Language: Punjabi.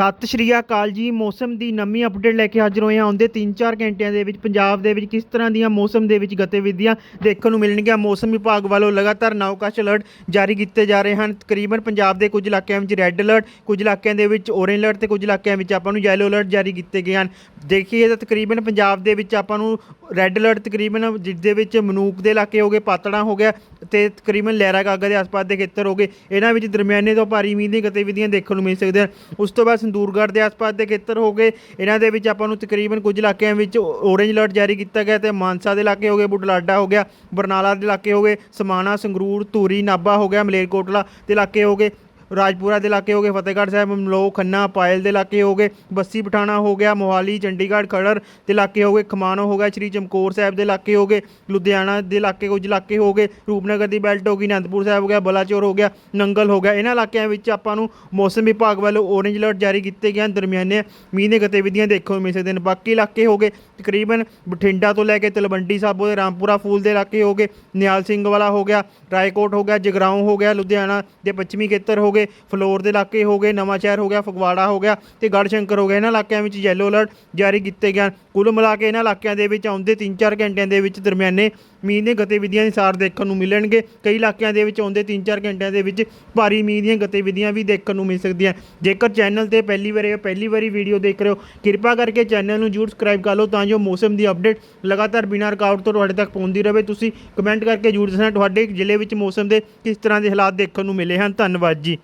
ਸਤਿ ਸ਼੍ਰੀ ਅਕਾਲ ਜੀ। ਮੌਸਮ ਦੀ ਨਵੀਂ ਅਪਡੇਟ ਲੈ ਕੇ ਹਾਜ਼ਰ ਹੋਏ ਹਾਂ। ਆਉਂਦੇ 3-4 ਘੰਟਿਆਂ ਦੇ ਵਿੱਚ ਪੰਜਾਬ ਦੇ ਵਿੱਚ ਕਿਸ ਤਰ੍ਹਾਂ ਦੀਆਂ ਮੌਸਮ ਦੇ ਵਿੱਚ ਗਤੀਵਿਧੀਆਂ ਦੇਖਣ ਨੂੰ ਮਿਲਣਗੀਆਂ? ਮੌਸਮ ਵਿਭਾਗ ਵੱਲੋਂ ਲਗਾਤਾਰ ਨੌਕਾਸ਼ ਅਲਰਟ ਜਾਰੀ ਕੀਤੇ ਜਾ ਰਹੇ ਹਨ। ਤਕਰੀਬਨ ਪੰਜਾਬ ਦੇ ਕੁਝ ਇਲਾਕਿਆਂ ਵਿੱਚ ਰੈੱਡ ਅਲਰਟ ਕੁਝ ਇਲਾਕਿਆਂ ਦੇ ਵਿੱਚ ਔਰੇਂਜ ਅਲਰਟ ਤੇ ਕੁਝ ਇਲਾਕਿਆਂ ਵਿੱਚ ਆਪਾਂ ਨੂੰ ਯੈਲੋ ਅਲਰਟ ਜਾਰੀ ਕੀਤੇ ਗਏ ਹਨ। ਦੇਖੀਏ ਤਾਂ ਤਕਰੀਬਨ ਪੰਜਾਬ ਦੇ ਵਿੱਚ ਆਪਾਂ ਨੂੰ ਰੈੱਡ ਅਲਰਟ ਤਕਰੀਬਨ ਜਿਸ ਦੇ ਵਿੱਚ ਮਨੂਕ ਦੇ ਇਲਾਕੇ ਹੋ ਗਏ, ਪਾਤੜਾ ਹੋ ਗਿਆ ਤੇ ਤਕਰੀਬਨ ਲਹਿਰਾ ਗਾਗਾ ਦੇ ਆਸ-ਪਾਸ ਦੇ ਖੇਤਰ ਹੋ ਗਏ। ਇਹਨਾਂ ਵਿੱਚ ਦਰਮਿਆਨੇ ਤੋਂ ਭਾਰੀ ਮੀਂਹ ਦੀਆਂ ਗਤੀਵਿਧੀਆਂ ਦੇਖਣ ਨੂੰ ਮਿਲ ਸਕਦੀਆਂ ਹਨ। ਉਸ ਤੋਂ ਬਾਅਦ ਸੰਦੂਰਗੜ੍ਹ ਦੇ ਆਸ-ਪਾਸ ਦੇ ਖੇਤਰ ਹੋ ਗਏ। ਇਹਨਾਂ ਦੇ ਵਿੱਚ ਆਪਾਂ ਨੂੰ ਤਕਰੀਬਨ ਕੁਝ ਇਲਾਕਿਆਂ ਵਿੱਚ ਔਰੇਂਜ ਅਲਰਟ ਜਾਰੀ ਕੀਤਾ ਗਿਆ ਤੇ ਮਾਨਸਾ ਦੇ ਇਲਾਕੇ ਹੋ ਗਏ, ਬੁਢਲਾਡਾ ਹੋ ਗਿਆ, ਬਰਨਾਲਾ ਦੇ ਇਲਾਕੇ ਹੋ ਗਏ, ਸਮਾਣਾ, ਸੰਗਰੂਰ, ਧੂਰੀ, ਨਾਭਾ ਹੋ ਗਿਆ, ਮਲੇਰਕੋਟਲਾ ਦੇ ਇਲਾਕੇ ਹੋ ਗਏ। ਰਾਜਪੁਰਾ ਦੇ ਇਲਾਕੇ ਹੋ ਗਏ, ਫਤਿਹਗੜ੍ਹ ਸਾਹਿਬ ਮਲੋ ਖੰਨਾ, ਪਾਇਲ ਦੇ ਇਲਾਕੇ ਹੋ ਗਏ, ਬੱਸੀ ਪਠਾਣਾ ਹੋ ਗਿਆ, ਮੋਹਾਲੀ, ਚੰਡੀਗੜ੍ਹ ਖੜਰ ਦੇ ਇਲਾਕੇ ਹੋ ਗਏ, ਖਮਾਣੋ ਹੋ ਗਿਆ, ਸ਼੍ਰੀ ਚਮਕੌਰ ਸਾਹਿਬ ਦੇ ਇਲਾਕੇ ਹੋ ਗਏ, ਲੁਧਿਆਣਾ ਦੇ ਇਲਾਕੇ ਕੁਝ ਇਲਾਕੇ ਹੋ ਗਏ, ਰੂਪਨਗਰ ਦੀ ਬੈਲਟ ਹੋ ਗਈ, ਅਨੰਦਪੁਰ ਸਾਹਿਬ ਹੋ ਗਿਆ, ਬਲਾਚੌਰ ਹੋ ਗਿਆ, ਨੰਗਲ ਹੋ ਗਿਆ, ਇਹਨਾਂ ਇਲਾਕਿਆਂ ਵਿੱਚ ਆਪਾਂ ਨੂੰ ਮੌਸਮ ਵਿਭਾਗ ਵੱਲੋਂ ਔਰੇਂਜ ਅਲਰਟ ਜਾਰੀ ਕੀਤੇ ਗਏ ਹਨ, ਦਰਮਿਆਨੇ ਮੀਂਹ ਦੀਆਂ ਗਤੀਵਿਧੀਆਂ ਦੇਖਣ ਨੂੰ ਮਿਲ ਸਕਦੇ ਨੇ ਬਾਕੀ ਇਲਾਕੇ ਹੋ ਗਏ, ਤਕਰੀਬਨ ਬਠਿੰਡਾ ਤੋਂ ਲੈ ਕੇ ਤਲਵੰਡੀ ਸਾਬੋ ਦੇ, ਰਾਮਪੁਰਾ ਫੂਲ ਦੇ ਇਲਾਕੇ ਹੋ ਗਏ ਨਿਹਾਲ ਸਿੰਘ ਵਾਲਾ ਹੋ ਗਿਆ, ਰਾਏਕੋਟ ਹੋ ਗਿਆ, ਜਗਰਾਉਂ ਹੋ ਗਿਆ, ਲੁਧਿਆਣਾ ਦੇ ਪੱਛਮੀ ਖੇਤਰ ਹੋ ਗਏ ਫਲੋਰ ਦੇ ਇਲਾਕੇ ਹੋ ਗਏ, ਨਵਾਂ ਸ਼ਹਿਰ ਹੋ ਗਿਆ, ਫਗਵਾੜਾ ਹੋ ਗਿਆ ਤੇ ਗੜਸ਼ੰਕਰ ਹੋ ਗਿਆ। ਇਹਨਾਂ ਇਲਾਕਿਆਂ ਵਿੱਚ ਯੈਲੋ ਅਲਰਟ ਜਾਰੀ ਕੀਤੇ ਗਏ ਹਨ। ਕੁੱਲ ਮਿਲਾ ਕੇ ਇਹਨਾਂ ਇਲਾਕਿਆਂ ਦੇ ਵਿੱਚ ਆਉਂਦੇ 3-4 ਘੰਟਿਆਂ ਦੇ ਵਿੱਚ ਦਰਮਿਆਨੇ ਮੀਂਹ ਦੀਆਂ ਗਤੀਵਿਧੀਆਂ ਦੇ ਦੇਖਣ ਨੂੰ ਮਿਲਣਗੇ। ਕਈ ਇਲਾਕਿਆਂ ਦੇ ਵਿੱਚ ਆਉਂਦੇ 3-4 ਘੰਟਿਆਂ ਦੇ ਵਿੱਚ ਭਾਰੀ ਮੀਂਹ ਦੀਆਂ ਗਤੀਵਿਧੀਆਂ ਵੀ ਦੇਖਣ ਨੂੰ ਮਿਲ ਸਕਦੀਆਂ ਜੇਕਰ ਚੈਨਲ ਤੇ ਪਹਿਲੀ ਵਾਰੀ ਪਹਿਲੀ ਵਾਰੀ ਵੀਡੀਓ ਦੇਖ ਰਹੇ ਹੋ, ਕਿਰਪਾ ਕਰਕੇ ਚੈਨਲ ਨੂੰ ਜਰੂਰ ਸਬਸਕ੍ਰਾਈਬ ਕਰ ਲਓ ਤਾਂ ਜੋ ਮੌਸਮ ਦੀ ਅਪਡੇਟ ਲਗਾਤਾਰ ਬਿਨਾਂ ਰੁਕਾਵਟ ਤੋਂ ਤੁਹਾਡੇ ਤੱਕ ਪਹੁੰਚਦੀ ਰਹੇ। ਤੁਸੀਂ ਕਮੈਂਟ ਕਰਕੇ ਜਰੂਰ ਦੱਸਣਾ ਤੁਹਾਡੇ ਜ਼ਿਲ੍ਹੇ ਵਿੱਚ ਮੌਸਮ ਦੇ ਕਿਸ ਤਰ੍ਹਾਂ ਦੇ ਹਾਲਾਤ ਦੇਖਣ ਨੂੰ ਮਿਲੇ ਹਨ। ਧੰਨਵਾਦ ਜੀ।